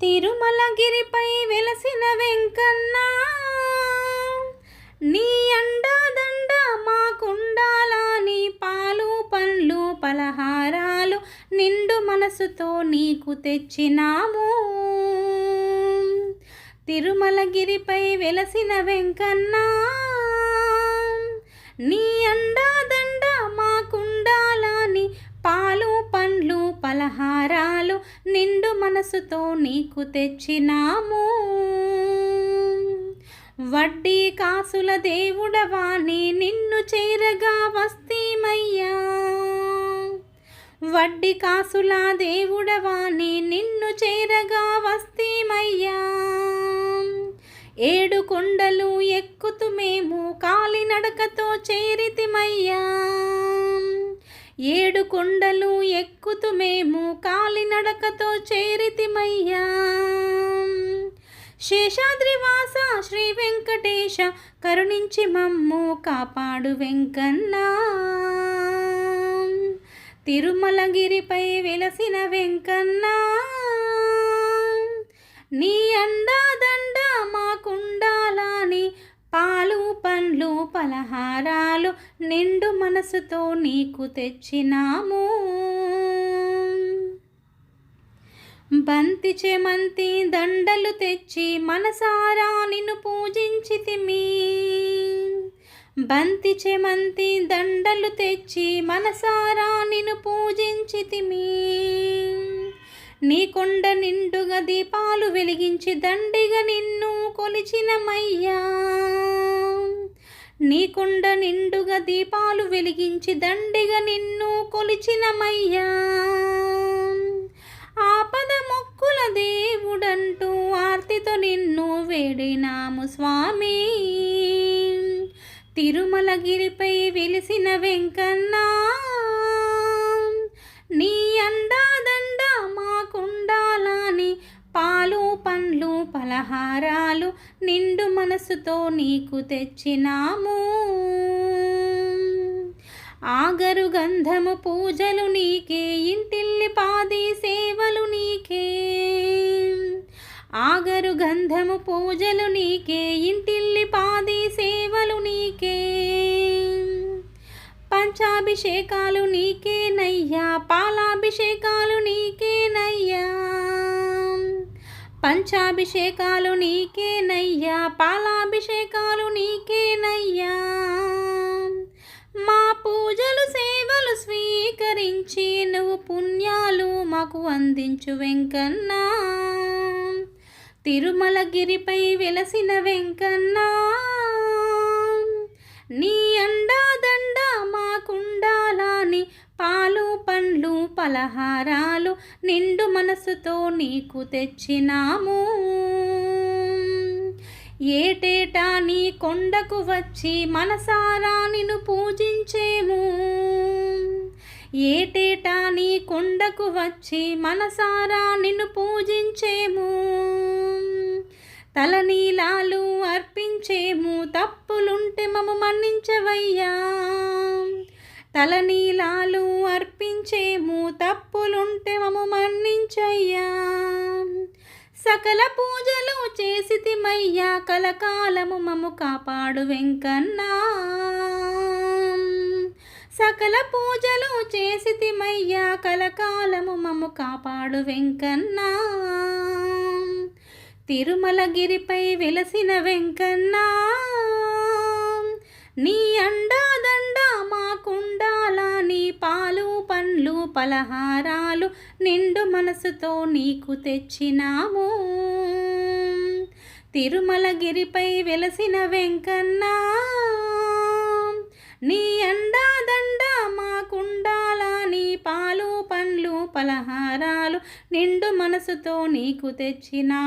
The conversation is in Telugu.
తిరుమలగిరిపై వెలసిన వెంకన్న. నీ అండాదండ మాకుండాలని పాలు పండ్లు పలహారాలు నిండు మనసుతో నీకు తెచ్చినాము. తిరుమలగిరిపై వెలసిన వెంకన్న నీ అండాదండ పలహారాలు నిండు మనసుతో నీకు తెచ్చినాము. వడ్డీ కాసుల దేవుడవాణి నిన్ను చేరగా వస్తీమయ్యా. వడ్డీ కాసుల దేవుడవాణి నిన్ను చేరగా వస్తీమయ్యా. ఏడు కొండలు ఎక్కుతు మేము కాలినడకతో చేరితిమయ్యా. ఏడు కొండలు ఎక్కుతూ మేము కాలినడకతో చేరితిమయ్యా. శేషాద్రివాస శ్రీ వెంకటేశ కరుణించి మమ్ము కాపాడు వెంకన్న. తిరుమలగిరిపై వెలసిన వెంకన్న. నీ అండాదండ మా పండ్లు పలహారాలు నిండు మనసుతో నీకు తెచ్చినాము. బంతి చెమంతి దండలు తెచ్చి మనసారా నిన్ను పూజించితిమి బంతి చెమంతి దండలు తెచ్చి మనసారా నిన్ను పూజించితిమి నీ కొండ నిండుగా దీపాలు వెలిగించి దండిగా నిన్ను కొలిచినమయ్యా నీ కుండ నిండుగా దీపాలు వెలిగించి దండిగా నిన్ను కొలిచినమయ్యా. ఆపద మొక్కుల దేవుడంటూ ఆర్తితో నిన్ను వేడినాము స్వామి. తిరుమలగిరిపై వెలిసిన వెంకన్న నీ అండా పాలు పండ్లు పలహారాలు నిండు మనసుతో నీకు తెచ్చినాము. ఆగరు గంధము పూజలు నీకే ఇంటిల్లి పాది సేవలు నీకే. ఆగరు గంధము పూజలు నీకే ఇంటిల్లి పాది సేవలు నీకే. పంచాభిషేకాలు నీకే నయ్యా పాలాభిషేక పంచాభిషేకాలు నీకేనయ్యా పాలాభిషేకాలు నీకేనయ్యా. మా పూజలు సేవలు స్వీకరించి నువ్వు పుణ్యాలు మాకు అందించు వెంకన్న. తిరుమలగిరిపై వెలసిన వెంకన్న. నీ పండ్లు పలహారాలు నిండు మనసుతో నీకు తెచ్చినాము. ఏటేటా నీ కొండకు వచ్చి మనసారా నిన్ను పూజించేము? ఏటేటా నీ కొండకు వచ్చి మనసారా నిన్ను పూజించేము? తలనీలాలు అర్పించేము తప్పులుంటే మము మన్నించవయ్యా. తలనీలాలు అర్పి క్షమించేము తప్పులుంటే మము మన్నించయ్యా. సకల పూజలు చేసితిమయ్యా కలకాలము మము కాపాడు వెంకన్నా. సకల పూజలు చేసితిమయ్యా కలకాలము మము కాపాడు వెంకన్నా. తిరుమలగిరిపై వెలసిన వెంకన్న. నీ అండాదండ పలహారాలు నిండు మనసుతో నీకు తెచ్చినాము. తిరుమలగిరిపై వెలసిన వెంకన్న నీ అండాదండ మాకుండాలని పాలు పండ్లు పలహారాలు నిండు మనసుతో నీకు తెచ్చినా